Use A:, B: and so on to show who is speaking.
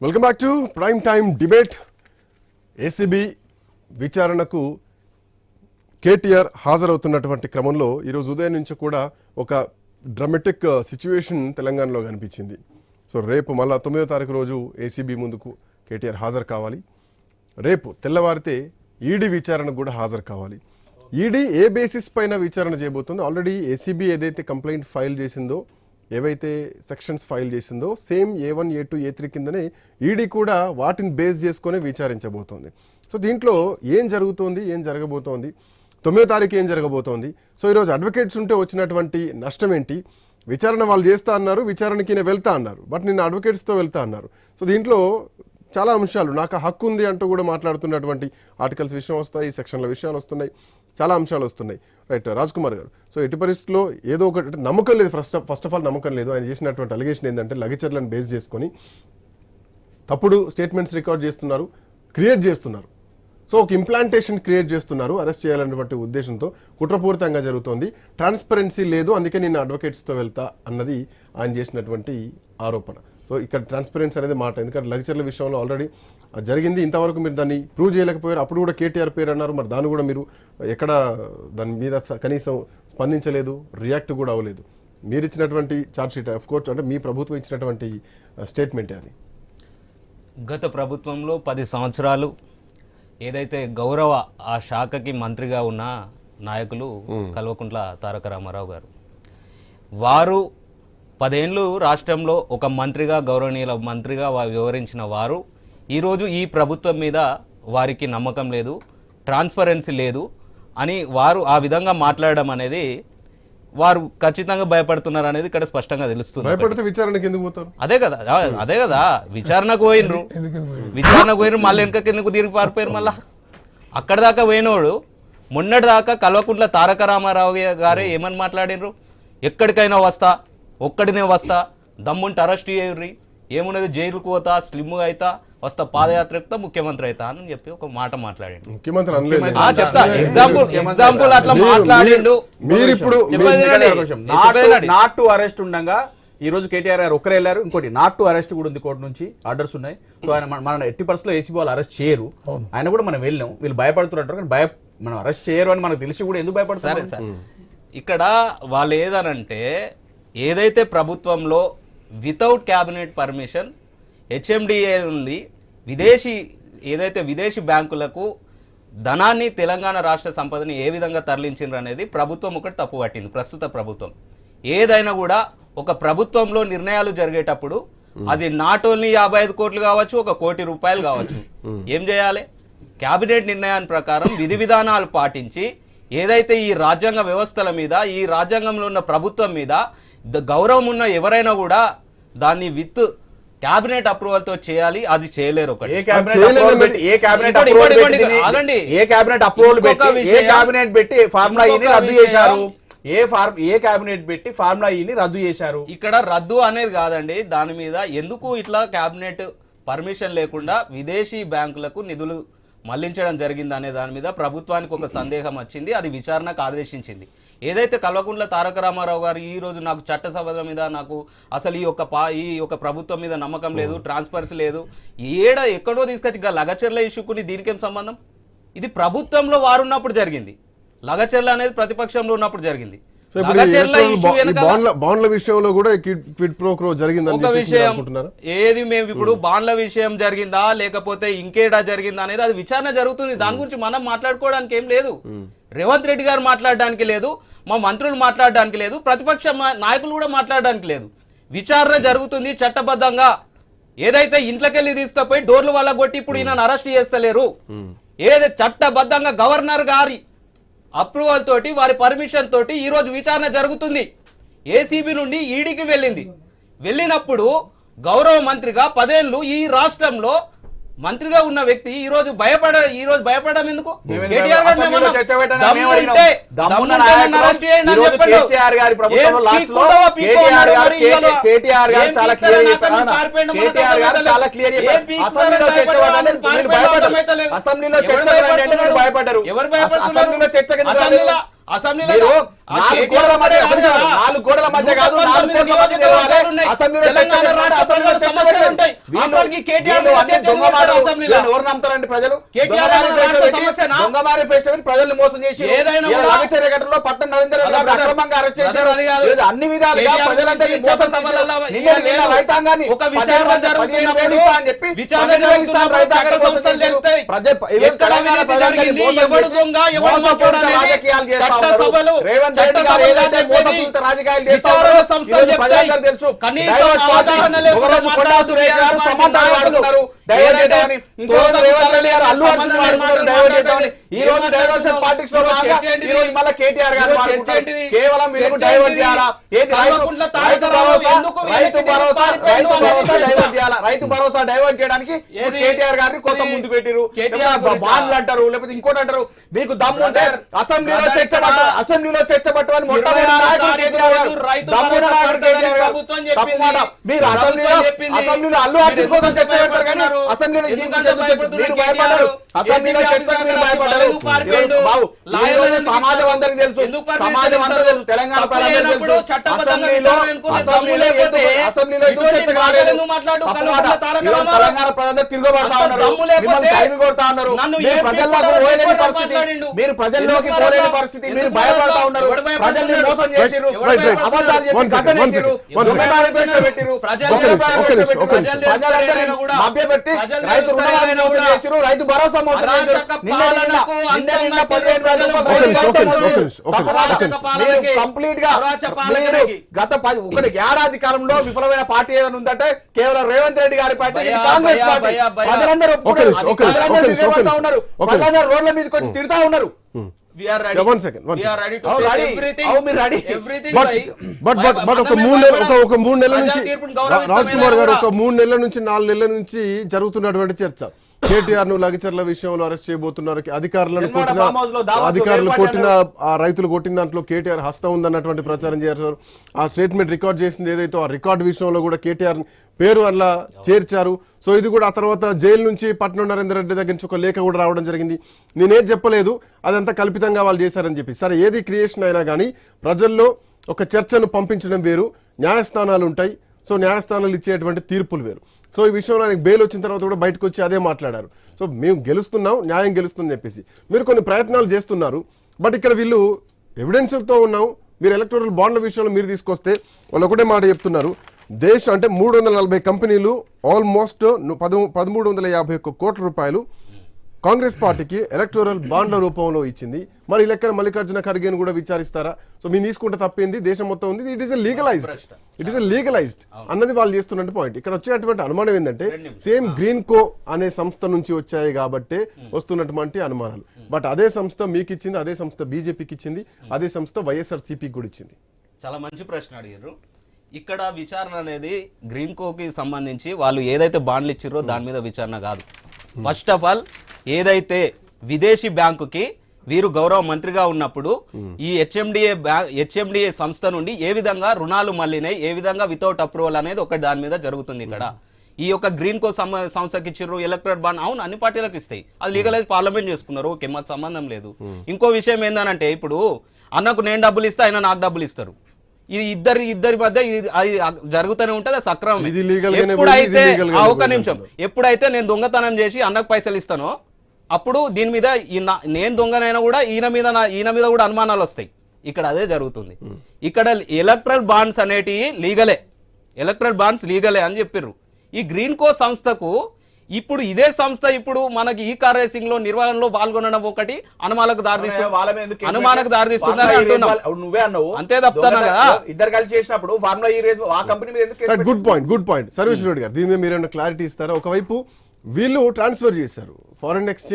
A: Welcome back to prime time debate ACB విచారణకు కేటీఆర్ హాజరవుతున్నటువంటి క్రమంలో ఈరోజు ఉదయం నుంచి కూడా ఒక డ్రమెటిక్ సిచ్యువేషన్ uh, తెలంగాణలో కనిపించింది. సో రేపు మళ్ళా తొమ్మిదో తారీఖు రోజు ఏసీబీ ముందుకు కేటీఆర్ హాజరు కావాలి. రేపు తెల్లవారితే ఈడీ విచారణకు కూడా హాజరు కావాలి. ఈడీ ఏ బేసిస్ పైన విచారణ చేయబోతుందో ఆల్రెడీ ఏసీబీ ఏదైతే కంప్లైంట్ ఫైల్ చేసిందో ఏవైతే సెక్షన్స్ ఫైల్ చేసిందో same A one A two A three కిందనే ఈడీ కూడా వాటిని బేస్ చేసుకొని విచారించబోతోంది. సో దీంట్లో ఏం జరుగుతోంది ఏం జరగబోతోంది తొమ్మిదో తారీఖు ఏం జరగబోతోంది? సో ఈరోజు అడ్వకేట్స్ ఉంటే వచ్చినటువంటి నష్టం ఏంటి విచారణ వాళ్ళు చేస్తా అన్నారు విచారణకి నేను వెళ్తా అన్నారు బట్ నిన్న అడ్వకేట్స్తో వెళ్తా అన్నారు. సో దీంట్లో చాలా అంశాలు నాకు హక్కు ఉంది అంటూ కూడా మాట్లాడుతున్నటువంటి ఆర్టికల్స్ విషయం వస్తాయి సెక్షన్ల విషయాలు వస్తున్నాయి. చాలా అంశాలు వస్తున్నాయి. రైట్ రాజ్ కుమార్ గారు. సో ఎట్టి పరిస్థితుల్లో ఏదో ఒకటి అంటే నమ్మకం లేదు. ఫస్ట్ ఫస్ట్ ఆఫ్ ఆల్ నమ్మకం లేదు. ఆయన చేసినటువంటి అలిగేషన్ ఏంటంటే లగచర్లను బేస్ చేసుకొని తప్పుడు స్టేట్మెంట్స్ రికార్డ్ చేస్తున్నారు క్రియేట్ చేస్తున్నారు. సో ఒక ఇంప్లాంటేషన్ క్రియేట్ చేస్తున్నారు అరెస్ట్ చేయాలనేటువంటి ఉద్దేశంతో కుట్రపూరితంగా జరుగుతోంది. ట్రాన్స్పరెన్సీ లేదు. అందుకే నేను అడ్వకేట్స్తో వెళ్తా అన్నది ఆయన చేసినటువంటి ఆరోపణ. సో ఇక్కడ ట్రాన్స్పరెన్సీ అనేది మాట. ఎందుకంటే లగ్చర్ల విషయంలో ఆల్రెడీ జరిగింది. ఇంతవరకు మీరు దాన్ని ప్రూవ్ చేయలేకపోయారు. అప్పుడు కూడా కేటీఆర్ పేరు అన్నారు. మరి దాన్ని కూడా మీరు ఎక్కడ దాని మీద కనీసం స్పందించలేదు. రియాక్ట్ కూడా అవ్వలేదు. మీరు ఇచ్చినటువంటి ఛార్జ్ షీట్ ఆఫ్ కోర్స్ అంటే మీ ప్రభుత్వం ఇచ్చినటువంటి స్టేట్మెంటే అది?
B: గత ప్రభుత్వంలో పది సంవత్సరాలు ఏదైతే గౌరవ ఆ శాఖకి మంత్రిగా ఉన్న నాయకులు కల్వకుంట్ల తారక రామారావు గారు వారు పదేళ్ళు రాష్ట్రంలో ఒక మంత్రిగా గౌరవనీయుల మంత్రిగా వివరించిన వారు ఈరోజు ఈ ప్రభుత్వం మీద వారికి నమ్మకం లేదు ట్రాన్స్పరెన్సీ లేదు అని వారు ఆ విధంగా మాట్లాడడం అనేది వారు ఖచ్చితంగా భయపడుతున్నారు అనేది ఇక్కడ స్పష్టంగా తెలుస్తుంది.
A: భయపడితే విచారణకి ఎందుకు పోతారు?
B: అదే కదా అదే కదా. విచారణకు పోయినరు విచారణకు పోయినరు మళ్ళీ వెనక కిందకు తిరిగి పారిపోయారు మళ్ళా. అక్కడ దాకా పోయినోడు మొన్నటి దాకా కల్వకుంట్ల తారక రామారావు గారే ఏమని మాట్లాడినరు ఎక్కడికైనా వస్తా ఒక్కడినే వస్తా దమ్ముంటే అరెస్ట్ చేయర్రి. ఏమున్నది జైలుకు పోతా స్లిమ్ అయితా వస్తా పాదయాత్ర ఎక్కుతా ముఖ్యమంత్రి అయితా అని చెప్పి ఒక మాట మాట్లాడిండు.
A: ముఖ్యమంత్రి అనలేదు.
B: ఆ, చెప్తా. ఎగ్జాంపుల్ ఎగ్జాంపుల్ అట్లా
A: మీరు-
B: మాట్లాడిండు.
A: మీరు ఇప్పుడు
C: నాట్ టు అరెస్ట్ ఉండగా ఈ రోజు కేటీఆర్ గారు ఒక్కరే వెళ్ళారు. ఇంకోటి నాట్ టు అరెస్ట్ కూడా ఉంది కోర్టు నుంచి. ఆర్డర్స్ ఉన్నాయి. సో ఆయన మన- మన ఎట్టి పరిస్థితుల్లో ఏసీబీ వాళ్ళు అరెస్ట్ చేయరు. ఆయన కూడా మనం వెళ్ళాం. వీళ్ళు భయపడుతున్నట్టు కానీ భయ మనం అరెస్ట్ చేయరు అని మనకు తెలిసి కూడా ఎందుకు
B: సరే
C: భయపడుతున్నారు
B: సార్ ఇక్కడ వాళ్ళు ఏదనంటే ఏదైతే ప్రభుత్వంలో వితౌట్ క్యాబినెట్ పర్మిషన్ హెచ్ఎండిఏ నుండి విదేశీ ఏదైతే విదేశీ బ్యాంకులకు ధనాన్ని తెలంగాణ రాష్ట్ర సంపదని ఏ విధంగా తరలించిండ్రు అనేది ప్రభుత్వం ఒకటి తప్పు పట్టింది ప్రస్తుత ప్రభుత్వం. ఏదైనా కూడా ఒక ప్రభుత్వంలో నిర్ణయాలు జరిగేటప్పుడు అది నాట్ ఓన్లీ యాభై ఐదు కోట్లు కావచ్చు ఒక కోటి రూపాయలు కావచ్చు. ఏం చేయాలి? కేబినెట్ నిర్ణయాన్ని ప్రకారం విధి విధానాలు పాటించి ఏదైతే ఈ రాజ్యాంగ వ్యవస్థల మీద ఈ రాజ్యాంగంలో ఉన్న ప్రభుత్వం మీద గౌరవం ఉన్న ఎవరైనా కూడా దాన్ని విత్ కేబినెట్ అప్రూవల్తో చేయాలి అది చేయలేరు ఒకటి.
C: ఏ అప్రూవల్ పెట్టి ఏ క్యాబినెట్
B: ఇంకోటి,
C: అప్రూవల్
B: ఇంకోటి,
C: పెట్టి
B: ఇంకోటి, ఆగండి.
C: దీన్ని- ఏ క్యాబినెట్ అప్రూవల్
B: ఇంకొక
C: పెట్టి ఏ
B: విషయం-
C: క్యాబినెట్ పెట్టి ఫార్ములా రద్దు చేశారు. ఏ ఫార్మ్ ఏ క్యాబినెట్ పెట్టి ఫార్ములా ఈని రద్దు చేశారు.
B: ఇక్కడ రద్దు అనేది కాదండి దాని మీద ఎందుకు ఇట్లా కేబినెట్ పర్మిషన్ లేకుండా విదేశీ బ్యాంకులకు నిధులు మళ్ళించడం జరిగింది అనే దాని మీద ప్రభుత్వానికి ఒక సందేహం వచ్చింది అది విచారణకు ఆదేశించింది. ఏదైతే కల్వకుంట్ల తారక రామారావు గారు ఈ రోజు నాకు చట్టసభల మీద నాకు అసలు ఈ యొక్క పా ఈ యొక్క ప్రభుత్వం మీద నమ్మకం లేదు ట్రాన్స్పరెన్సీ లేదు ఏడ ఎక్కడో తీసుకొచ్చి లగచర్ల ఇష్యూకుని దీనికేం సంబంధం? ఇది ప్రభుత్వంలో వారున్నప్పుడు జరిగింది. లగచర్ల అనేది ప్రతిపక్షంలో ఉన్నప్పుడు జరిగింది.
A: సో ఇప్పుడు బాండ్ల బాండ్ల విషయంలో కూడా క్విడ్ క్విడ్ ప్రో క్రో జరిగిందని
B: విషయం ఏది మేము ఇప్పుడు బాండ్ల విషయం జరిగిందా లేకపోతే ఇంకేడా జరిగిందా అనేది అది విచారణ జరుగుతుంది. దాని గురించి మనం మాట్లాడుకోవడానికి ఏం లేదు. రేవంత్ రెడ్డి గారు మాట్లాడడానికి లేదు మా మంత్రులు మాట్లాడడానికి లేదు ప్రతిపక్ష నాయకులు కూడా మాట్లాడడానికి లేదు. విచారణ జరుగుతుంది చట్టబద్ధంగా. ఏదైతే ఇంట్లోకెళ్ళి తీసుకుపోయి డోర్లు వల్ల కొట్టి ఇప్పుడు ఈయన అరెస్ట్ చేస్తలేరు. ఏదైతే చట్టబద్ధంగా గవర్నర్ గారి అప్రూవల్ తోటి వారి పర్మిషన్ తోటి ఈ రోజు విచారణ జరుగుతుంది. ఏసీబీ నుండి ఈడీకి వెళ్ళింది. వెళ్ళినప్పుడు గౌరవ మంత్రిగా పదేళ్ళు ఈ రాష్ట్రంలో మంత్రిగా ఉన్న వ్యక్తి ఈ రోజు భయపడ ఈ రోజు భయపడడం ఎందుకు?
C: అసెంబ్లీలో చర్చ
B: భయపడ్డారు.
C: అసెంబ్లీలో చర్చ? అసెంబ్లీలో నాలుగు గోడల మధ్య. నాలుగు గోడల మధ్య కాదు నాలుగు కోట్ల మధ్య. అసెంబ్లీలో చర్చ అసెంబ్లీలో చర్చ ఎవరు నమ్ముతారండి ప్రజలు? దొంగ మేనిఫెస్టో ప్రజల్ని మోసం చేసి లగచర్య ఘటనలో పట్టణ నరేందర్ రెడ్డి అక్రమంగా అరెస్ట్ చేశారు. అన్ని విధాలుగా ప్రజలందరినీ మోసం. రైతాంగాన్ని చెప్పి తెలంగాణ ప్రజలందరినీ మోసపూరిత రాజకీయాలు చేస్తా
B: చట్టసభలు,
C: ఉన్నారు. రేవంత్ రెడ్డి గారు ఏదైతే మోసపూరిత రాజకీయాలు చేస్తా ఉన్నారో. ప్రజలందరూ తెలుసు.
B: కనీసం
C: డైవర్ట్ పార్టీ.
B: ఆధారణ లేకుండా
C: ఒకరోజు కొండా
B: మాట్లాడుతున్నారు
C: సురేష్ గారు
B: టీఆర్ఎస్
C: సమాధానం
B: నాయకులు.
C: వాడుతున్నారు డైవర్ట్ చేద్దామని ఇంకో రోజు రేవంత్ రెడ్డి గారు అల్లు అర్జున్. డైవర్ట్ చేద్దామని ఈ రోజు డైవర్షన్?
B: పాలిటిక్స్లో?
C: ఈ రోజు మళ్ళీ కేటీఆర్ గారు వాడుకుంటారు? కేవలం
B: చర్చ
C: డైవర్ట్? చేయాలా ఏది రైతు భరోసా రైతు భరోసా రైతు భరోసా రైతు భరోసా డైవర్ట్ చేయడానికి? కేటీఆర్ గారిని కొత్త ముందు పెట్టిరు? బాండ్లు అంటారు లేకపోతే ఇంకోటి అంటారు మీకు దమ్ము ఉంటే అసెంబ్లీలో చర్చ అసెంబ్లీలో చర్చ పట్టమని మీరు అసెంబ్లీలో. అసెంబ్లీలో అల్లు అర్జున్ కోసం చర్చ పెడతారు కానీ? అసెంబ్లీలో మీరు భయపడ్డారు? అసెంబ్లీలో చర్చకు మీరు భయపడ్డారు బాబు సమాజం? అందరికి తెలుసు సమాజం అంతా? తెలుసు తెలంగాణ
B: లేనప్పుడు
C: తెలుసు అసెంబ్లీలో అసెంబ్లీలో అసెంబ్లీలో తెలంగాణ ప్రజలందరూ తిరగబడతా ఉన్నారు మిమ్మల్ని తరిమి కొడతా ఉన్నారు మీరు ప్రజల్లోకి పోలేని పరిస్థితి? మీరు ప్రజల్లోకి పోలేని? పరిస్థితి మీరు భయపడతా? ఉన్నారు? ప్రజల్ని మోసం
A: రైట్.
C: అబద్ధాలు చెప్పి. మేనిఫెస్టో.
B: ప్రజలు.
C: ప్రజలందరినీ
B: ప్రజలు కూడా-
C: మభ్యపెట్టి
B: ప్రజలు
C: రైతు రుణమాఫీ మోసం
B: కూడా
C: చేసిర్రు రైతు భరోసా మోసం చేసిర్రు నిన్న నిన్న నిన్న పదిహేను వేల రూపాయలు
B: కంప్లీట్గా
C: మీరు. గత పది ఒకటి ఏడాది కాలంలో విఫలమైన పార్టీ ఏదైనా ఉందంటే కేవలం రేవంత్ రెడ్డి గారి పార్టీ కాంగ్రెస్ పార్టీ. ప్రజలందరూ ప్రజలందరూ ఉన్నారు. ప్రజలందరూ రోడ్ల మీదకి వచ్చి తిడతా ఉన్నారు.
A: ఒక మూడు నెలలు ఒక
B: భయపడాలి.
A: ఒక మూడు నెలల
B: ప్రజా
A: నుంచి రాజ్ కుమార్ గారు ఒక మూడు నెలల నుంచి నాలుగు నెలల నుంచి జరుగుతున్నటువంటి చర్చ. కేటీఆర్ను లగచర్ల విషయంలో అరెస్ట్ చేయబోతున్నారు. అధికారులను కొట్టిన అధికారులు కొట్టిన ఆ రైతులు కొట్టిన దాంట్లో కేటీఆర్ హస్తం ఉందన్నటువంటి ప్రచారం చేశారు. ఆ స్టేట్మెంట్ రికార్డ్ చేసింది ఏదైతే ఆ రికార్డు విషయంలో కూడా కేటీఆర్ పేరు అలా చేర్చారు. సో ఇది కూడా ఆ తర్వాత జైలు నుంచి పట్నం నరేందర్ రెడ్డి దగ్గర నుంచి ఒక లేఖ కూడా రావడం జరిగింది. నేనేం చెప్పలేదు. అదంతా కల్పితంగా వాళ్ళు చేశారని చెప్పి. సరే ఏది క్రియేషన్ అయినా కానీ ప్రజల్లో ఒక చర్చను పంపించడం వేరు. న్యాయస్థానాలు ఉంటాయి. సో న్యాయస్థానాలు ఇచ్చేటువంటి తీర్పులు వేరు. సో ఈ విషయంలో ఆయనకు బెయిల్ వచ్చిన తర్వాత కూడా బయటకు వచ్చి అదే మాట్లాడారు. సో మేము గెలుస్తున్నాం న్యాయం గెలుస్తుందని చెప్పేసి. మీరు కొన్ని ప్రయత్నాలు చేస్తున్నారు బట్ ఇక్కడ వీళ్ళు ఎవిడెన్స్లతో ఉన్నాం. మీరు ఎలక్టోరల్ బాండ్ల విషయంలో మీరు తీసుకొస్తే వాళ్ళు ఒకటే మాట చెప్తున్నారు. దేశం అంటే మూడు వందల నలభై కంపెనీలు ఆల్మోస్ట్ పదమూ పదమూడు వందల యాభై ఒక్క కోట్ల రూపాయలు కాంగ్రెస్ పార్టీకి ఎలక్టోరల్ బాండ్ల రూపంలో ఇచ్చింది. మరి ఈ లెక్కన మల్లికార్జున ఖర్గేను కూడా విచారిస్తారా? సో మీరు తీసుకుంటే తప్పింది దేశం మొత్తం ఉంది. It is legalized it is legalized అన్నది వాళ్ళు చేస్తున్నట్టు పాయింట్ ఇక్కడ వచ్చేటువంటి అనుమానం ఏంటంటే సేమ్ గ్రీన్ కో అనే సంస్థ నుంచి వచ్చాయి కాబట్టి వస్తున్నటువంటి అనుమానాలు. బట్ అదే సంస్థ మీకు ఇచ్చింది అదే సంస్థ బీజేపీకి ఇచ్చింది అదే సంస్థ వైఎస్ఆర్ సిపికి కూడా ఇచ్చింది.
B: చాలా మంచి ప్రశ్న అడిగారు. ఇక్కడ విచారణ అనేది గ్రీన్ కోకి సంబంధించి వాళ్ళు ఏదైతే బాండ్లు ఇచ్చారో దాని మీద విచారణ కాదు. ఫస్ట్ ఆఫ్ ఆల్ ఏదైతే విదేశీ బ్యాంకుకి వీరు గౌరవ మంత్రిగా ఉన్నప్పుడు ఈ హెచ్ఎండిఏ హెచ్ఎండిఏ సంస్థ నుండి ఏ విధంగా రుణాలు మళ్ళినాయి ఏ విధంగా వితౌట్ అప్రూవల్ అనేది ఒక దాని మీద జరుగుతుంది ఇక్కడ. ఈ యొక్క గ్రీన్ కో సంస్థకి ఇచ్చిర్రు ఎలక్ట్రేట్ బాండ్ అవును అన్ని పార్టీలకు ఇస్తాయి. అది లీగలైజ్ పార్లమెంట్ చేసుకున్నారు ఓకే మాకు సంబంధం లేదు. ఇంకో విషయం ఏందనంటే ఇప్పుడు అన్నకు నేను డబ్బులు ఇస్తే ఆయన నాకు డబ్బులు ఇస్తారు. ఇది ఇద్దరి ఇద్దరి మధ్య అది జరుగుతూనే ఉంటది అది సక్రమం ఎప్పుడైతే
A: పోయింది
B: నిమిషం. ఎప్పుడైతే నేను దొంగతనం చేసి అన్నకు పైసలు ఇస్తానో అప్పుడు దీని మీద నేను దొంగనైనా కూడా ఈయన మీద నా- ఈయన మీద కూడా అనుమానాలు వస్తాయి. ఇక్కడ అదే జరుగుతుంది. ఇక్కడ ఎలక్ట్రల్ బాండ్స్ అనేటివి లీగలే ఎలక్ట్రల్ బాండ్స్ లీగలే అని చెప్పిర్రు. ఈ గ్రీన్ కో సంస్థకు ఇప్పుడు ఇదే సంస్థ ఇప్పుడు మనకి ఈ కార్ రేసింగ్లో నిర్వహణలో పాల్గొనడం ఒకటి
C: మీద
B: దారితీస్తుంది అనుమానకు? దారితీస్తుందని
C: అవును, నువ్వే అన్నావు.
B: అంతే కదా.
C: ఇద్దరు కలిసి చేసినప్పుడు ఫార్ములా ఈ రేస్ ఆ కంపెనీ మీద
A: good point good point Sarveshwara Reddy garu దీని మీద మీరు క్లారిటీ ఇస్తారా? ఒకవైపు వీళ్ళు ట్రాన్స్ఫర్ చేశారు. Foreign exchange